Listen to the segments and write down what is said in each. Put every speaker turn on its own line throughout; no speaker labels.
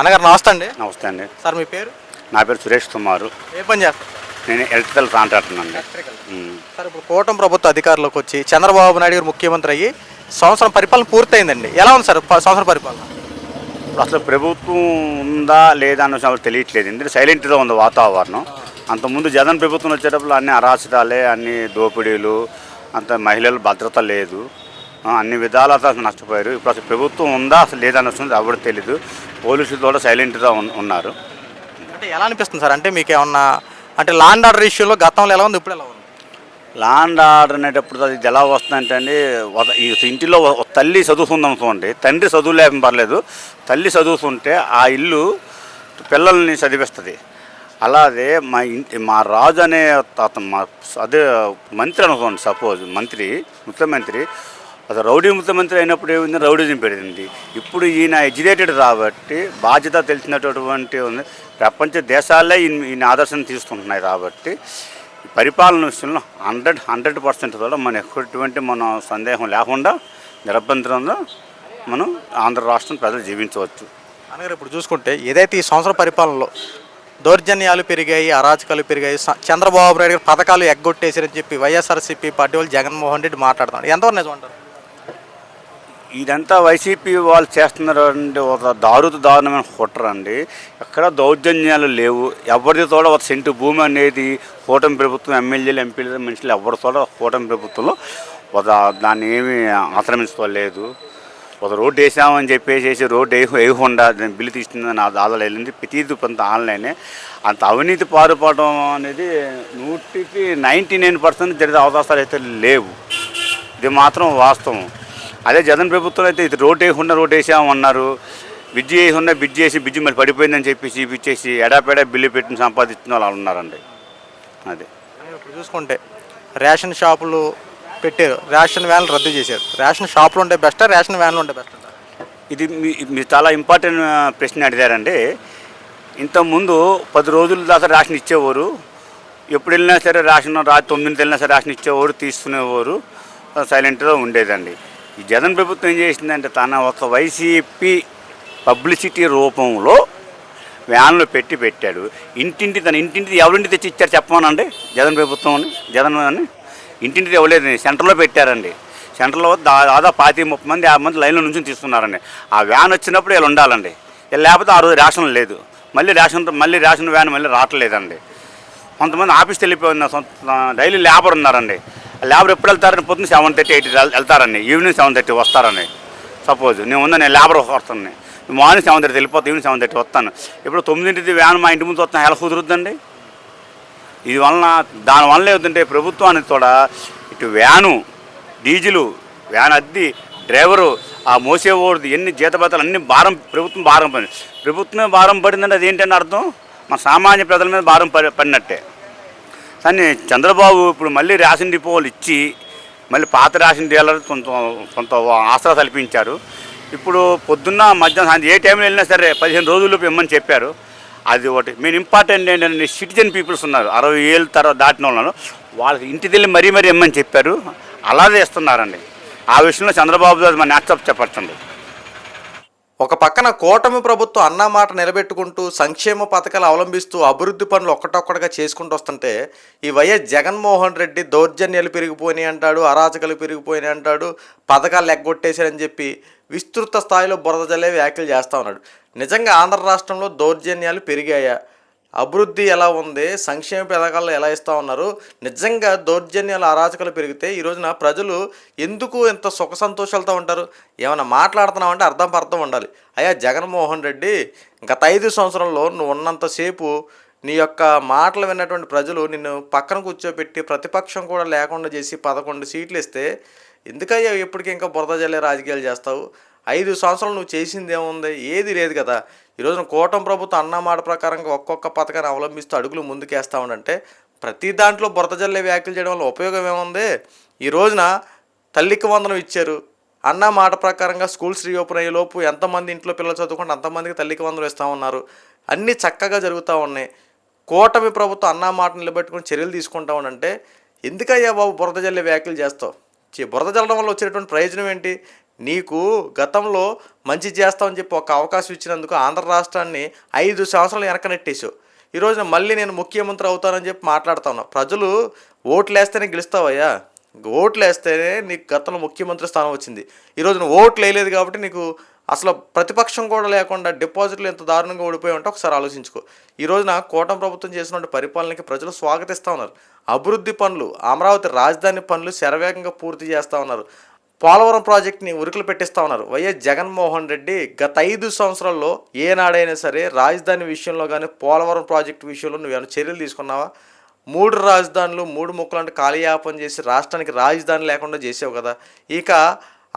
అన్నగారు నమస్తే అండి
నమస్తే అండి.
సార్ మీ పేరు?
నా పేరు సురేష్ కుమారు.
ఏ పని చేస్తారు
నేను ఎలక్ట్రికల్ కాంట్రాక్టర్ అండి.
సార్ ఇప్పుడు కూటమి ప్రభుత్వ అధికారంలోకి వచ్చి చంద్రబాబు నాయుడు గారు ముఖ్యమంత్రి అయ్యి సంవత్సరం పరిపాలన పూర్తయిందండి. ఎలా ఉంది సార్ సంవత్సరం పరిపాలన?
ఇప్పుడు అసలు ప్రభుత్వం ఉందా లేదా అన్న విషయం తెలియట్లేదు. ఎందుకంటే సైలెంట్గా ఉంది వాతావరణం. అంతకుముందు జగన్ ప్రభుత్వం వచ్చేటప్పుడు అన్ని అరాచకాలే అన్ని దోపిడీలు అంత మహిళల భద్రత లేదు. అన్ని విధాలు అసలు నష్టపోయారు. ఇప్పుడు అసలు ప్రభుత్వం ఉందా అసలు లేదన్న విషయం ఎవరు తెలీదు. పోలీసులు కూడా సైలెంట్గా ఉన్- ఉన్నారు.
అంటే ఎలా అనిపిస్తుంది సార్? అంటే మీకు ఏమన్నా అంటే లాండ్ ఆర్డర్ ఇష్యూలో గతంలో ఎలా ఉంది ఇప్పుడు ఎలా ఉంది?
లాండ్ ఆర్డర్ అనేటప్పుడు అది ఎలా వస్తుందంటే అండి ఈ ఇంటిలో తల్లి చదువుతుంది అనుకోండి తండ్రి చదువు లేకపోతే పర్లేదు. తల్లి చదువుతుంటే ఆ ఇల్లు పిల్లల్ని చదివిస్తుంది. అలాగే మా ఇంటి మా రాజు అనే అతను మా అదే మంత్రి అనుకోండి సపోజ్ మంత్రి ముఖ్యమంత్రి అసలు రౌడీ ముఖ్యమంత్రి అయినప్పుడు ఏమైంది? రౌడీజం పెరిగింది. ఇప్పుడు ఈయన ఎడ్యుకేటెడ్ కాబట్టి బాధ్యత తెలిసినటువంటి ఉంది. ప్రపంచ దేశాలే ఈయన ఆదర్శం తీసుకుంటున్నాయి కాబట్టి పరిపాలన విషయంలో హండ్రెడ్ హండ్రెడ్ పర్సెంట్ కూడా మన ఎటువంటి మన సందేహం లేకుండా నిరభ్యంతరంగా మనం ఆంధ్ర రాష్ట్రం ప్రజలు జీవించవచ్చు.
అనగారు ఇప్పుడు చూసుకుంటే ఏదైతే ఈ సంవత్సరం పరిపాలనలో దౌర్జన్యాలు పెరిగాయి అరాచకాలు పెరిగాయి చంద్రబాబు నాయుడు గారు పథకాలు ఎగ్గొట్టేసారని చెప్పి వైఎస్ఆర్సీపీ పార్టీ వాళ్ళు జగన్మోహన్ రెడ్డి మాట్లాడుతున్నారు. ఎంతవరకు నిజం అంటారు?
ఇదంతా వైసీపీ వాళ్ళు చేస్తున్నారు ఒక దారుత దారుణమైన హోటర్ అండి. ఎక్కడ దౌర్జన్యాలు లేవు. ఎవరిది కూడా ఒక సెంటు భూమి అనేది కూటమి ప్రభుత్వం ఎమ్మెల్యేలు ఎంపీలు మనుషులు ఎవరి కూడా కూటమి ప్రభుత్వంలో ఒక దాన్ని ఏమీ ఆక్రమించుకోలేదు. ఒక రోడ్డు వేసామని చెప్పేసి రోడ్డు వేయ వేయకుండా దాన్ని బిల్లు తీస్తుందని నా దాదాపు వెళ్ళింది ప్రతిది కొంత ఆన్లైనే. అంత అవినీతి పారుపడడం అనేది నూటికి నైంటీ నైన్ పర్సెంట్ జరిగే అవకాశాలు అయితే లేవు. ఇది మాత్రం వాస్తవం. అదే జగన్ ప్రభుత్వం అయితే ఇది రోడ్ వేయకుండా రోడ్ వేసామన్నారు. బిజ్జి వేయకుండా బిజ్జి వేసి బిజ్జి మరి పడిపోయిందని చెప్పేసి ఇచ్చేసి ఎడాపెడా బిల్లు పెట్టి సంపాదించిన వాళ్ళు ఉన్నారండి. అదే.
ఇప్పుడు చూసుకుంటే రేషన్ షాపులు పెట్టారు. రేషన్ వ్యాన్లు రద్దు చేశారు. రేషన్ షాపులు ఉంటే బెస్టా రేషన్ వ్యాన్లు ఉంటే బెస్ట్?
ఇది మీ మీరు చాలా ఇంపార్టెంట్ ప్రశ్న అడిగారండి. ఇంతకుముందు పది రోజుల దాకా రేషన్ ఇచ్చేవారు. ఎప్పుడు వెళ్ళినా సరే రేషన్ రాత్రి తొమ్మిదింటి వెళ్ళినా సరే రేషన్ ఇచ్చేవారు తీసుకునేవారు. సైలెంట్గా ఉండేదండి. ఈ జగన్ ప్రభుత్వం ఏం చేసిందంటే తన ఒక వైసీపీ పబ్లిసిటీ రూపంలో వ్యాన్లో పెట్టి పెట్టాడు. ఇంటింటి తన ఇంటింటిది ఎవరింటి తెచ్చి ఇచ్చారు చెప్పమనండి? జగన్ ప్రభుత్వం అని జగన్ అని ఇంటింటిది ఇవ్వలేదు సెంటర్లో పెట్టారండి. సెంటర్లో దాదాపు పాతి ముప్పై మంది యాభై మంది లైన్లో నుంచి తీసుకున్నారండి. ఆ వ్యాన్ వచ్చినప్పుడు వీళ్ళు ఉండాలండి. లేకపోతే ఆ రోజు రేషన్ లేదు. మళ్ళీ రేషన్ మళ్ళీ రేషన్ వ్యాన్ మళ్ళీ రావట్లేదండి. కొంతమంది ఆఫీస్కి వెళ్ళిపోయిన సొంత డైలీ లేబర్ ఉన్నారండి. లేబర్ ఎప్పుడు వెళ్తారని పొద్దున్న సెవెన్ థర్టీ ఎయిట్ వెళ్తారని ఈవినింగ్ సెవెన్ థర్టీ వస్తారని. సపోజ్ నేను ఉన్నా నేను లేబర్ వస్తాను మార్నింగ్ సెవెన్ థర్టీ వెళ్ళిపోతే ఈవినింగ్ సెవెన్ థర్టీ వస్తాను. ఇప్పుడు తొమ్మిదింటిది వ్యాన్ మా ఇంటి ముందు వస్తాను ఎలా కుదురుద్దండి? ఇది వలన దానివల్ల ఏమిటంటే ప్రభుత్వానికి కూడా ఇటు వ్యాను డీజిలు వ్యాన్ అద్ది డ్రైవరు ఆ మోసేవాడిది ఎన్ని జీతభత్తాలు అన్ని భారం ప్రభుత్వం భారం పడింది. ప్రభుత్వమే భారం పడిందంటే అది ఏంటంటే అర్థం? మన సామాన్య ప్రజల మీద భారం పడినట్టే. కానీ చంద్రబాబు ఇప్పుడు మళ్ళీ రేషన్ డిపోలు ఇచ్చి మళ్ళీ పాత రేషన్ డీలర్ కొంత కొంత ఆసరా కల్పించారు ఇప్పుడు పొద్దున్న మధ్యాహ్నం ఏ టైంలో వెళ్ళినా సరే పదిహేను రోజుల్లోపు ఇమ్మని చెప్పారు. అది ఒకటి. మెయిన్ ఇంపార్టెంట్ ఏంటంటే సిటిజన్ పీపుల్స్ ఉన్నారు. అరవై ఏళ్ళ తర్వాత దాటిన వాళ్ళు వాళ్ళకి ఇంటికి వెళ్ళి మరీ మరీ ఇమ్మని చెప్పారు. అలాగే ఇస్తున్నారండి ఆ విషయంలో చంద్రబాబు గారు మన యాక్సెప్ట్ చెప్పచ్చండి.
ఒక పక్కన కూటమి ప్రభుత్వం అన్న మాట నిలబెట్టుకుంటూ సంక్షేమ పథకాలు అవలంబిస్తూ అభివృద్ధి పనులు ఒక్కటొక్కటిగా చేసుకుంటూ వస్తుంటే ఈ వైఎస్ జగన్మోహన్ రెడ్డి దౌర్జన్యాలు పెరిగిపోయినాయి అంటాడు అరాచకాలు పెరిగిపోయినాయి అంటాడు పథకాలు ఎగ్గొట్టేశారని చెప్పి విస్తృత స్థాయిలో బురద జల్లే వ్యాఖ్యలు చేస్తూ ఉన్నాడు. నిజంగా ఆంధ్ర రాష్ట్రంలో దౌర్జన్యాలు పెరిగాయా? అభివృద్ధి ఎలా ఉంది? సంక్షేమ పథకాలు ఎలా ఇస్తూ ఉన్నారు? నిజంగా దౌర్జన్యాలు అరాచకాలు పెరిగితే ఈ రోజున ప్రజలు ఎందుకు ఇంత సుఖ సంతోషాలతో ఉంటారు? ఏమైనా మాట్లాడుతున్నామంటే అర్థం అర్థం ఉండాలి. అయ్యా జగన్మోహన్ రెడ్డి గత ఐదు సంవత్సరంలో నువ్వు ఉన్నంతసేపు నీ యొక్క మాటలు విన్నటువంటి ప్రజలు నిన్ను పక్కన కూర్చోబెట్టి ప్రతిపక్షం కూడా లేకుండా చేసి పదకొండు సీట్లు ఇస్తే ఎందుకయ్యా ఎప్పటికీ ఇంకా బురద జల్లే రాజకీయాలు చేస్తావు? ఐదు సంవత్సరాలు నువ్వు చేసింది ఏముంది? ఏది లేదు కదా. ఈ రోజున కూటమి ప్రభుత్వం అన్న మాట ప్రకారంగా ఒక్కొక్క పథకాన్ని అవలంబిస్తూ అడుగులు ముందుకేస్తా ఉండంటే ప్రతి దాంట్లో బురదజల్లే వ్యాఖ్యలు చేయడం వల్ల ఉపయోగం ఏముంది? ఈ రోజున తల్లికి వందనం ఇచ్చారు. అన్న మాట ప్రకారంగా స్కూల్స్ రీఓపెన్ అయ్యేలోపు ఎంతమంది ఇంట్లో పిల్లలు చదువుకుంటే అంతమందికి తల్లికి వందనం ఇస్తూ ఉన్నారు. అన్నీ చక్కగా జరుగుతూ ఉన్నాయి. కూటమి ప్రభుత్వం అన్న మాట నిలబెట్టుకుని చర్యలు తీసుకుంటా ఉండంటే ఎందుకయ్యా బాబు బురద జల్లే వ్యాఖ్యలు చేస్తావు? బురద జల్లడం వల్ల వచ్చేటువంటి ప్రయోజనం ఏంటి? నీకు గతంలో మంచి చేస్తామని చెప్పి ఒక అవకాశం ఇచ్చినందుకు ఆంధ్ర రాష్ట్రాన్ని ఐదు సంవత్సరాలు వెనకనెట్టేసావు ఈ రోజున మళ్ళీ నేను ముఖ్యమంత్రి అవుతానని చెప్పి మాట్లాడుతా ప్రజలు ఓట్లు వేస్తేనే గెలుస్తావయ్యా. ఓట్లు వేస్తేనే నీకు గతంలో ముఖ్యమంత్రి స్థానం వచ్చింది. ఈరోజు నువ్వు ఓట్లు వేయలేదు కాబట్టి నీకు అసలు ప్రతిపక్షం కూడా లేకుండా డిపాజిట్లు ఎంత దారుణంగా ఓడిపోయి ఉంటే ఒకసారి ఆలోచించుకో. ఈ రోజున కూటమి ప్రభుత్వం చేసినటువంటి పరిపాలనకి ప్రజలు స్వాగతిస్తూ ఉన్నారు. అభివృద్ధి పనులు అమరావతి రాజధాని పనులు శరవేగంగా పూర్తి చేస్తూ ఉన్నారు. పోలవరం ప్రాజెక్ట్ని ఉరుకులు పెట్టిస్తూ ఉన్నారు. వైఎస్ జగన్మోహన్ రెడ్డి గత ఐదు సంవత్సరాల్లో ఏనాడైనా సరే రాజధాని విషయంలో కానీ పోలవరం ప్రాజెక్టు విషయంలో నువ్వు ఏమైనా చర్యలు తీసుకున్నావా? మూడు రాజధానులు మూడు ముక్కలంటే కాలయాపన చేసి రాష్ట్రానికి రాజధాని లేకుండా చేసావు కదా. ఇక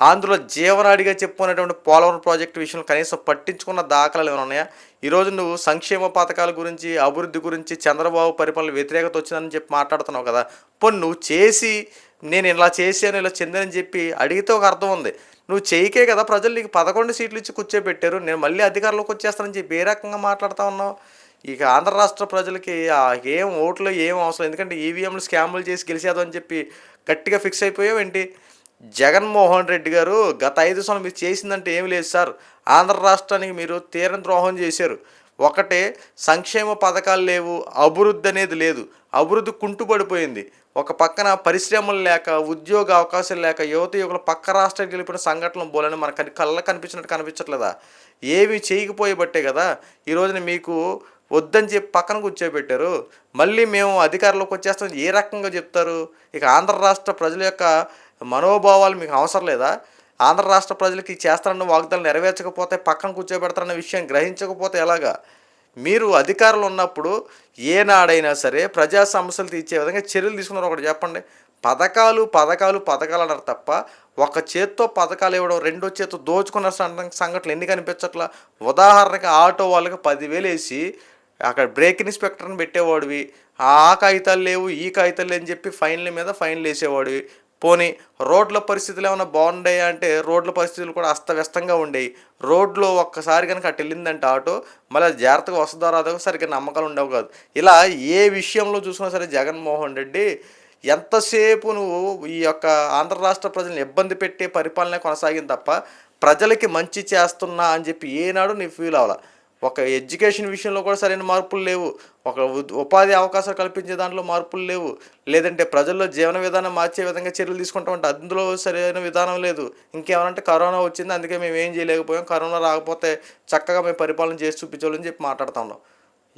ఆంధ్రలో జీవనాడిగా చెప్పుకునేటువంటి పోలవరం ప్రాజెక్టు విషయంలో కనీసం పట్టించుకున్న దాఖలాలు ఏమైనా ఉన్నాయా? ఈరోజు నువ్వు సంక్షేమ పథకాల గురించి అభివృద్ధి గురించి చంద్రబాబు పరిపాలన వ్యతిరేకత వచ్చిందని చెప్పి మాట్లాడుతున్నావు కదా. పోనీ నువ్వు చేసి నేను ఇలా చేశాను ఇలా చెందని చెప్పి అడిగితే ఒక అర్థం ఉంది. నువ్వు చేయకే కదా ప్రజలు నీకు పదకొండు సీట్లు ఇచ్చి కూర్చోబెట్టారు. నేను మళ్ళీ అధికారంలోకి వచ్చేస్తానని చెప్పి ఏ రకంగా మాట్లాడుతూ ఉన్నావు? ఇక ఆంధ్ర రాష్ట్ర ప్రజలకి ఆ ఏం ఓట్లు ఏం అవసరం? ఎందుకంటే ఈవీఎంలు స్కాములు చేసి గెలిచేదో అని చెప్పి గట్టిగా ఫిక్స్ అయిపోయావు ఏంటి? జగన్మోహన్ రెడ్డి గారు గత ఐదు సంవత్సరాలు మీరు చేసిందంటే ఏమి లేదు సార్. ఆంధ్ర రాష్ట్రానికి మీరు తీరని ద్రోహం చేశారు. ఒకటే సంక్షేమ పథకాలు లేవు అభివృద్ధి అనేది లేదు. అభివృద్ధి కుంటుపడిపోయింది. ఒక పక్కన పరిశ్రమలు లేక ఉద్యోగ అవకాశాలు లేక యువత యువకులు పక్క రాష్ట్రానికి వెళ్ళిపోయిన సంఘటనలు బోలని మన కని కళ్ళ కనిపించినట్టు కనిపించట్లేదా? ఏమి చేయకపోయబట్టే కదా ఈ రోజున మీకు వద్దని చెప్పి పక్కన కూర్చోబెట్టారు. మళ్ళీ మేము అధికారంలోకి వచ్చేస్తాం ఏ రకంగా చెప్తారు? ఇక ఆంధ్ర రాష్ట్ర ప్రజల యొక్క మనోభావాలు మీకు అవసరం లేదా? ఆంధ్ర రాష్ట్ర ప్రజలకి చేస్తారన్న వాగ్దాలు నెరవేర్చకపోతే పక్కన కూర్చోబెడతారన్న విషయం గ్రహించకపోతే ఎలాగా? మీరు అధికారులు ఉన్నప్పుడు ఏనాడైనా సరే ప్రజా సమస్యలు తీర్చే విధంగా చర్యలు తీసుకున్నారు ఒకటి చెప్పండి. పథకాలు పథకాలు పథకాలు అన్నారు తప్ప ఒక చేత్తో పథకాలు ఇవ్వడం రెండో చేత్తో దోచుకున్న సంఘటనలు ఎన్ని కనిపించట్లా? ఉదాహరణకి ఆటో వాళ్ళకి పదివేలు వేసి అక్కడ బ్రేక్ ఇన్స్పెక్టర్ని పెట్టేవాడివి. ఆ కాగితాలు లేవు ఈ కాగితాలు లేని చెప్పి ఫైన్ల మీద ఫైన్లు వేసేవాడివి. పోనీ రోడ్ల పరిస్థితులు ఏమైనా బాగుండాయా అంటే రోడ్ల పరిస్థితులు కూడా అస్తవ్యస్తంగా ఉండేవి రోడ్లో ఒక్కసారి కనుక అటు వెళ్ళిందంటే ఆటో మళ్ళీ జాగ్రత్తగా వస్తుందో రాదో సరిగ్గా నమ్మకాలు ఉండవు కాదు. ఇలా ఏ విషయంలో చూసినా సరే జగన్మోహన్ రెడ్డి ఎంతసేపు నువ్వు ఈ యొక్క ఆంధ్ర రాష్ట్ర ప్రజలను ఇబ్బంది పెట్టే పరిపాలన కొనసాగింది తప్ప ప్రజలకి మంచి చేస్తున్నా అని చెప్పి ఏనాడు నీ ఫీల్ అవ్వాలి. ఒక ఎడ్యుకేషన్ విషయంలో కూడా సరైన మార్పులు లేవు. ఒక ఉపాధి అవకాశాలు కల్పించే దాంట్లో మార్పులు లేవు. లేదంటే ప్రజల్లో జీవన విధానం మార్చే విధంగా చర్యలు తీసుకుంటామంటే అందులో సరైన విధానం లేదు. ఇంకేమనంటే కరోనా వచ్చింది అందుకే మేము ఏం చేయలేకపోయాం. కరోనా రాకపోతే చక్కగా మేము పరిపాలన చేసి చూపించాలని చెప్పి మాట్లాడుతా ఉన్నాం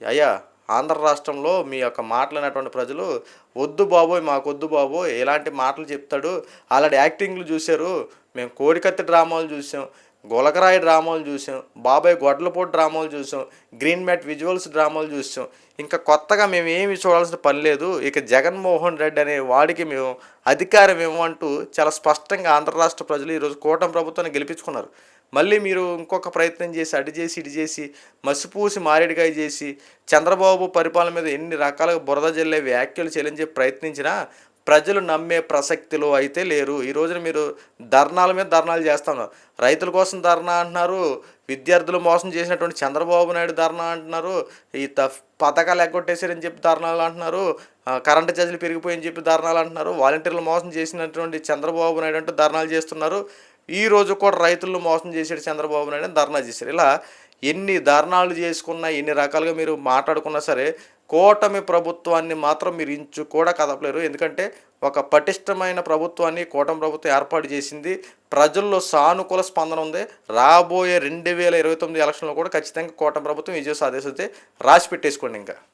అయ్యా ఆంధ్ర రాష్ట్రంలో మీ యొక్క మాట్లాడినటువంటి ప్రజలు వద్దు బాబోయ్ మాకు వద్దు బాబోయ్ ఎలాంటి మాటలు చెప్తాడు. అలాంటి యాక్టింగ్లు చూశారు. మేము కోడికత్తి డ్రామాలు చూసాం. గొలకరాయి డ్రామాలు చూసాం బాబాయ్ గొడ్లపూట డ్రామాలు చూసాం గ్రీన్ మ్యాట్ విజువల్స్ డ్రామాలు చూసాం. ఇంకా కొత్తగా మేము ఏమి చూడాల్సిన పని లేదు. ఇక జగన్మోహన్ రెడ్డి అనే వాడికి మేము అధికారం ఇవ్వమంటూ చాలా స్పష్టంగా ఆంధ్ర రాష్ట్ర ప్రజలు ఈరోజు కూటమి ప్రభుత్వాన్ని గెలిపించుకున్నారు. మళ్ళీ మీరు ఇంకొక ప్రయత్నం చేసి అడి చేసి ఇటు చేసి మసిపూసి మారేడుకాయ చేసి చంద్రబాబు పరిపాలన మీద ఎన్ని రకాలుగా బురద జల్లే వ్యాఖ్యలు చెల్లించే ప్రయత్నించినా ప్రజలు నమ్మే ప్రసక్తిలో అయితే లేరు. ఈ రోజున మీరు ధర్నాల మీద ధర్నాలు చేస్తున్నారు రైతుల కోసం ధర్నా అంటున్నారు. విద్యార్థులు మోసం చేసినటువంటి చంద్రబాబు నాయుడు ధర్నా అంటున్నారు. ఈ త పథకాలు ఎగ్గొట్టేశారని చెప్పి ధర్నాలు అంటున్నారు. కరెంటు ఛార్జీలు పెరిగిపోయని చెప్పి ధర్నాలు అంటున్నారు. వాలంటీర్లు మోసం చేసినటువంటి చంద్రబాబు నాయుడు అంటూ ధర్నాలు చేస్తున్నారు. ఈ రోజు కూడా రైతులను మోసం చేసాడు చంద్రబాబు నాయుడు ధర్నా చేశారు. ఇలా ఎన్ని ధర్నాలు చేసుకున్నా ఎన్ని రకాలుగా మీరు మాట్లాడుకున్నా సరే కూటమి ప్రభుత్వాన్ని మాత్రం మీరు ఇంచు కూడా కదపలేరు. ఎందుకంటే ఒక పటిష్టమైన ప్రభుత్వాన్ని కూటమి ప్రభుత్వం ఏర్పాటు చేసింది. ప్రజల్లో సానుకూల స్పందన ఉంది. రాబోయే రెండు వేల ఇరవై తొమ్మిది ఎలక్షన్లో కూడా ఖచ్చితంగా కూటమి ప్రభుత్వం విజయ సాధిస్తుంది రాసి పెట్టేసుకోండి ఇంకా.